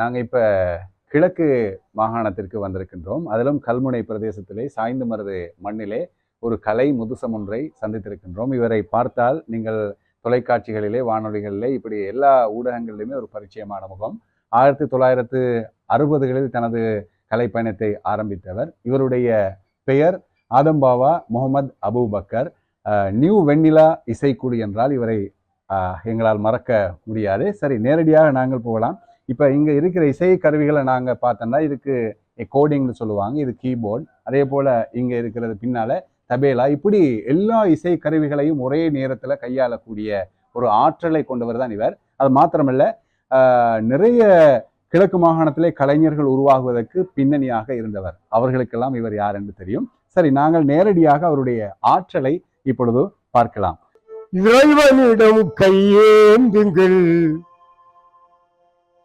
நாங்கள் இப்போ கிழக்கு மாகாணத்திற்கு வந்திருக்கின்றோம். அதிலும் கல்முனை பிரதேசத்திலே சாய்ந்து மருது மண்ணிலே ஒரு கலை முதுசம் ஒன்றை சந்தித்திருக்கின்றோம். இவரை பார்த்தால் நீங்கள் தொலைக்காட்சிகளிலே வானொலிகளிலே இப்படி எல்லா ஊடகங்களிலுமே ஒரு பரிச்சயமான முகம். ஆயிரத்தி தொள்ளாயிரத்து அறுபதுகளில் தனது கலை பயணத்தை ஆரம்பித்தவர். இவருடைய பெயர் ஆதம்பாவா முகமது அபூபக்கர். பக்கர் நியூ வெண்ணிலா இசைக்குழு என்றால் இவரை எங்களால் மறக்க முடியாது. சரி நேரடியாக நாங்கள் போகலாம். இப்போ இங்கே இருக்கிற இசை கருவிகளை நாங்கள் பார்த்தோம்னா இதுக்கு கோடிங்னு சொல்லுவாங்க இது கீபோர்ட் அதே போல் இங்கே இருக்கிறது பின்னால தபேலா இப்படி எல்லா இசை கருவிகளையும் ஒரே நேரத்தில் கையாளக்கூடிய ஒரு ஆற்றலை கொண்டவர் தான் இவர். அது மாத்திரமல்ல ஆஹ், நிறைய கிழக்கு மாகாணத்திலே கலைஞர்கள் உருவாகுவதற்கு பின்னணியாக இருந்தவர். அவர்களுக்கெல்லாம் இவர் யார் என்று தெரியும். சரி நாங்கள் நேரடியாக அவருடைய ஆற்றலை இப்பொழுது பார்க்கலாம். இறைவனிடம் கையேந்துங்கள்.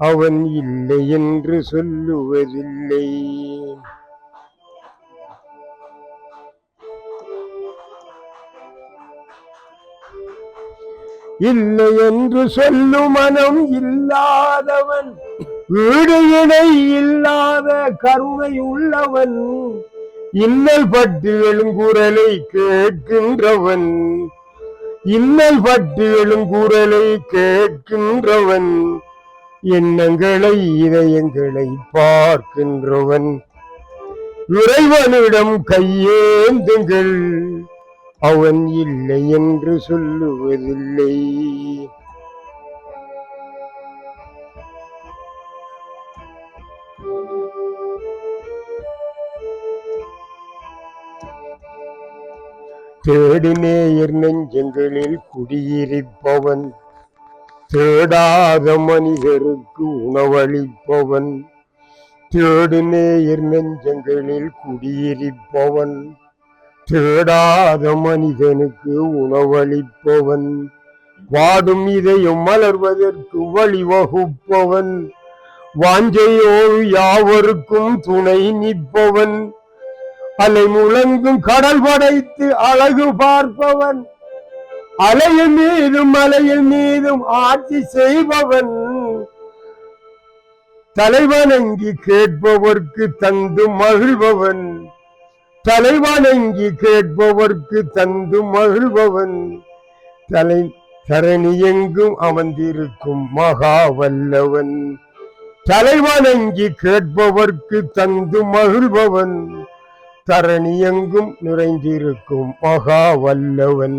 அவன் இல்லை என்று சொல்லுவதில்லை. இல்லை என்று சொல்லும் மனம் இல்லாதவன் வீடு இணை இல்லாத கருணை உள்ளவன் இன்னல் பட்டு எழுங்குரலை கேட்கின்றவன் இன்னல் பட்டு எழுங்குரலை கேட்கின்றவன் எண்ணங்களை இதயங்களை பார்க்கின்றவன். இறைவனிடம் கையேந்துங்கள். அவன் இல்லை என்று சொல்லுவதில்லை. தேடி நேயர் நெஞ்சங்களில் குடியிருப்பவன். தேடாத மனிதருக்கு உணவளிப்பவன். தேடு நேயர் நெஞ்சங்களில் குடியிருப்பவன். தேடாத மனிதனுக்கு உணவளிப்பவன். வாடும் இதயம் மலர்வதற்கு வழிவகுப்பவன். வாஞ்சையோடு யாவருக்கும் துணை நிற்பவன். அலை முழங்கும் கடல் படைத்து அழகு பார்ப்பவன். அலையின் மீதும் மலையின் மீதும் ஆட்சி செய்பவன். தலைவணங்கி கேட்பவர்க்கு தந்து மகிழ்பவன். தலைவணங்கி கேட்பவர்க்கு தந்து மகிழ்பவன். தலை தரணி எங்கும் அமர்ந்திருக்கும் மகா வல்லவன் தலைவணங்கி கேட்பவர்க்கு தந்து மகிழ்பவன். தரணி எங்கும் நிறைந்திருக்கும் மகா வல்லவன்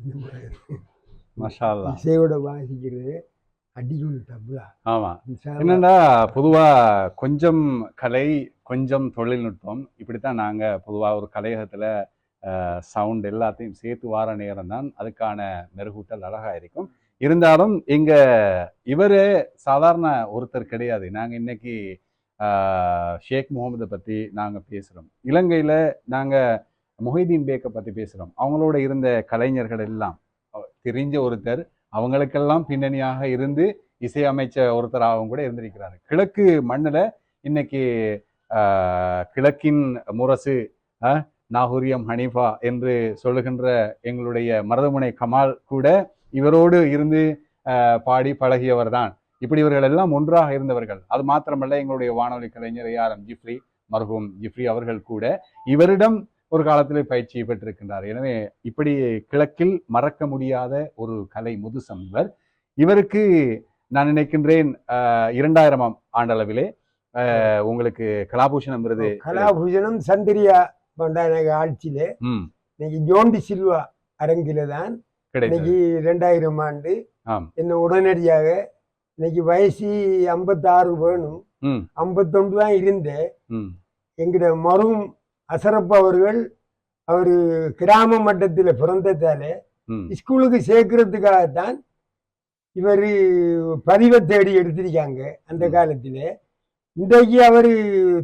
அல்லாஹ். இசையோட வாசிக்கிறது அடிக்கணும் தப்புலா ஆமா. என்னன்னா பொதுவா கொஞ்சம் கலை கொஞ்சம் தொழில்நுட்பம் இப்படித்தான் நாங்க பொதுவா ஒரு கலையகத்துல சவுண்ட் எல்லாத்தையும் சேர்த்து வார நேரம் தான் அதுக்கான மெருகூட்டல் அழகா இருக்கும். இருந்தாலும் இங்க இவரு சாதாரண ஒருத்தர் கிடையாது. நாங்க இன்னைக்கு ஷேக் முகமதை பத்தி நாங்க பேசுறோம். இலங்கையில நாங்க மொஹிதீன் பேக்கை பற்றி பேசுகிறோம் அவங்களோட இருந்த கலைஞர்கள் எல்லாம் தெரிஞ்ச ஒருத்தர் அவங்களுக்கெல்லாம் பின்னணியாக இருந்து இசையமைச்ச ஒருத்தராகவும் கூட இருந்திருக்கிறார். கிழக்கு மண்ணில் இன்னைக்கு கிழக்கின் முரசு நாகூரியம் ஹனீஃபா என்று சொல்லுகின்ற எங்களுடைய மருதமுனை கமால் கூட இவரோடு இருந்து பாடி பழகியவர் தான். இப்படி இவர்கள் எல்லாம் ஒன்றாக இருந்தவர்கள். அது மாத்திரமல்ல எங்களுடைய வானொலி கலைஞர் ஏஆர்எம் ஜிஃப்ரி மருகும் ஜிஃப்ரி அவர்கள் கூட இவரிடம் ஒரு காலத்திலே பயிற்சி பெற்றிருக்கின்றார். எனவே இப்படி கிழக்கில் மறக்க முடியாத ஒரு கலை முதுசம் இவர். இவருக்கு நான் நினைக்கின்றேன் இரண்டாயிரமாம் ஆண்டளவிலே உங்களுக்கு கலாபூஷணம் விருது கலாபூஷணம் சந்திரியா பண்டாரக ஆட்சியில. இன்னைக்கு ஜோண்டி சில்வா அரங்கில தான் இன்னைக்கு ரெண்டாயிரம் ஆண்டு. என்ன உடனடியாக இன்னைக்கு வயசு ஐம்பத்தாறு வேணும். ஐம்பத்தொன்று தான் இருந்தேன். எங்கிட்ட மரும் அசரப்ப அவர்கள் அவர் கிராம மட்டத்தில் பிறந்ததால ஸ்கூலுக்கு சேர்க்கறதுக்காகத்தான் இவர் பதிவை தேடி எடுத்திருக்காங்க அந்த. காலத்துல. இன்றைக்கு அவர்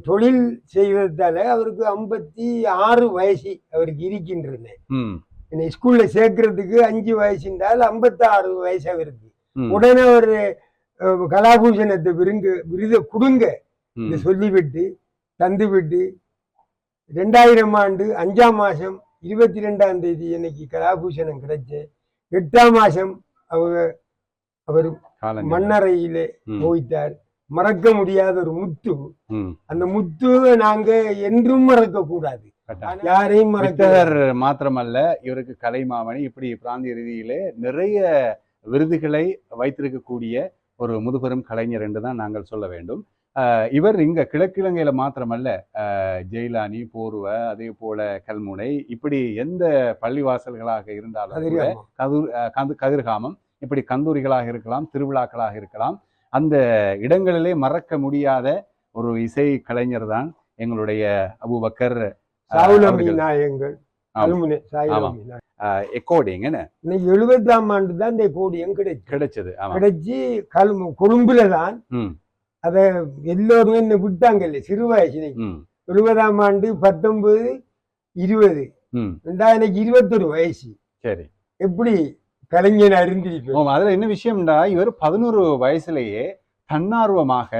தொழில் செய்வதால அவருக்கு ஐம்பத்தி ஆறு வயசு அவருக்கு இருக்கின்றன. ம், என்னை ஸ்கூல்ல சேர்க்கறதுக்கு அஞ்சு வயசுன்றால் ஐம்பத்தாறு வயசு அவருக்கு. உடனே அவர் அஹ், கலாபூஷணத்தை விருங்க விருதை கொடுங்க சொல்லிவிட்டு தந்துவிட்டு ரெண்டாயிரம் ஆண்டு அஞ்சாம் மாசம் இருபத்தி ரெண்டாம் தேதி எனக்கு கலாபூஷணம் கிடைச்சு எட்டாம் மாசம் அவங்க அவர். மண்ணறையிலே போயிட்டார் மறக்க முடியாத ஒரு முத்து. அந்த முத்துவை நாங்க என்றும் மறக்க கூடாது. யாரையும் மறக்க வித்தகர் மாத்திரமல்ல இவருக்கு கலைமாமணி இப்படி பிராந்திய ரீதியிலே நிறைய விருதுகளை வைத்திருக்கக்கூடிய ஒரு முதுபெரும் கலைஞர் என்று தான் நாங்கள் சொல்ல வேண்டும் இவர் இங்க கிழக்கிழங்கையில மாத்திரமல்ல ஜெயிலானி போர்வ அதே போல கல்முனை இப்படி எந்த பள்ளிவாசல்களாக இருந்தாலும். கதிர் கதிர்காமம். இப்படி கந்தூரிகளாக இருக்கலாம் திருவிழாக்களாக இருக்கலாம் அந்த இடங்களிலே மறக்க முடியாத ஒரு இசை கலைஞர் தான் எங்களுடைய அபூபக்கர். எக்கோடிங் என்ன? எழுபதாம் ஆண்டு தான் இந்த கோடியம் கிடைச்சு. கிடைச்சது கிடைச்சி கல்மு கொழும்புல தான் அத எல்லோரும் என்ன விட்டாங்கல்ல சிறு வயசு ம். எழுபதாம் ஆண்டு பத்தொன்பது இருபது. ரெண்டாயிரத்தி இருபத்தொரு வயசு. சரி. எப்படி கலைஞன் அறிந்திருப்பேன் ஆமா அதுல என்ன விஷயம்டா இவர் பதினோரு வயசுலயே தன்னார்வமாக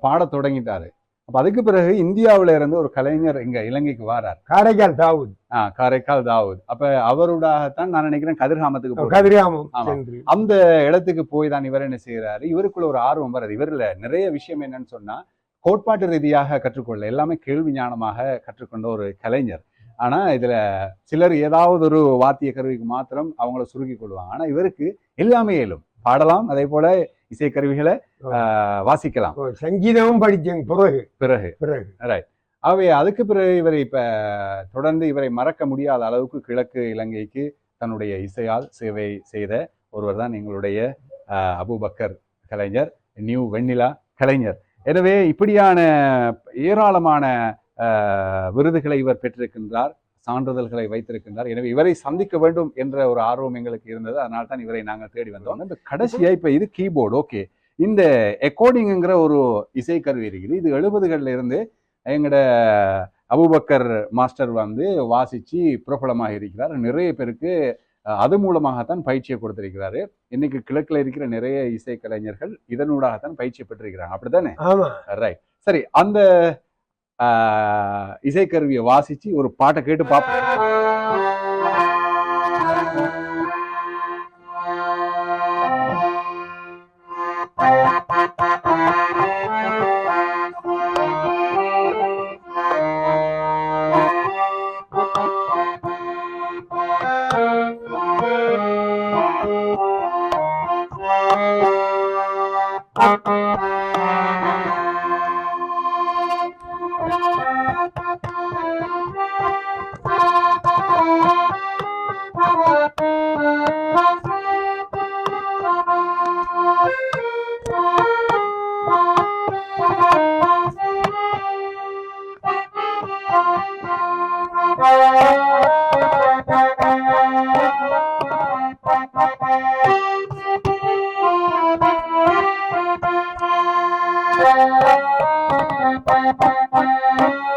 பாடத் தொடங்கிட்டாரு. அப்ப அதுக்கு பிறகு இந்தியாவுல இருந்து ஒரு கலைஞர் இங்க இலங்கைக்கு வாரார். காரைக்கால் தாவூத். ஆ, காரைக்கால் தாவூத். அப்ப அவரோடாகத்தான் நான் நினைக்கிறேன் கதிர்காமத்துக்கு. சென்று. அந்த இடத்துக்கு போய் தான் இவர் என்ன செய்யறாரு இவருக்குள்ள ஒரு ஆர்வம் வருது இவர்ல நிறைய விஷயம் என்னன்னு சொன்னா கோட்பாட்டு ரீதியாக கற்றுக்கொள்ள எல்லாமே கேள்வி ஞானமாக கற்றுக்கொண்ட ஒரு கலைஞர். ஆனா இதுல சிலர் ஏதாவது ஒரு வாத்திய கருவிக்கு மாத்திரம் அவங்கள சுருக்கி கொள்வாங்க. ஆனா இவருக்கு எல்லாமே இயலும் பாடலாம் அதே போல இசைக்கருவிகளை வாசிக்கலாம். சங்கீதமும் படிச்சேன் பிறகு. பிறகு. பிறகு. ஆகவே அதுக்கு பிறகு இவர் இப்ப தொடர்ந்து இவரை மறக்க முடியாத அளவுக்கு கிழக்கு இலங்கைக்கு தன்னுடைய இசையால் சேவை செய்த ஒருவர் தான் எங்களுடைய அபூபக்கர் கலைஞர் நியூ வெண்ணிலா கலைஞர். எனவே இப்படியான ஏராளமான விருதுகளை இவர் பெற்றிருக்கின்றார். சான்றிதழ்களை வைத்திருக்கின்றார். எனவே இவரை சந்திக்க வேண்டும் என்ற ஒரு ஆர்வம் எங்களுக்கு இருந்தது. அதனால தான் இவரை நாங்கள் தேடி வந்தோம். இந்த கடைசியா இப்ப இது கீபோர்டு. ஓகே. இந்த எக்கோர்டிங்கிற ஒரு இசைக்கருவி இருக்குது. இது எழுபதுகள்ல இருந்து எங்கட அபூபக்கர் மாஸ்டர் வந்து வாசிச்சு பிரபலமாக இருக்கிறார். நிறைய பேருக்கு அது மூலமாகத்தான் பயிற்சியை கொடுத்திருக்கிறாரு. இன்னைக்கு கிழக்குல இருக்கிற நிறைய இசை கலைஞர்கள் இதனூடாகத்தான் பயிற்சி பெற்றிருக்கிறாங்க. அப்படித்தானே? ரைட் சரி அந்த இசைக்கருவியை வாசிச்சு ஒரு பாட்டை கேட்டு பார்ப்போம் Thank you.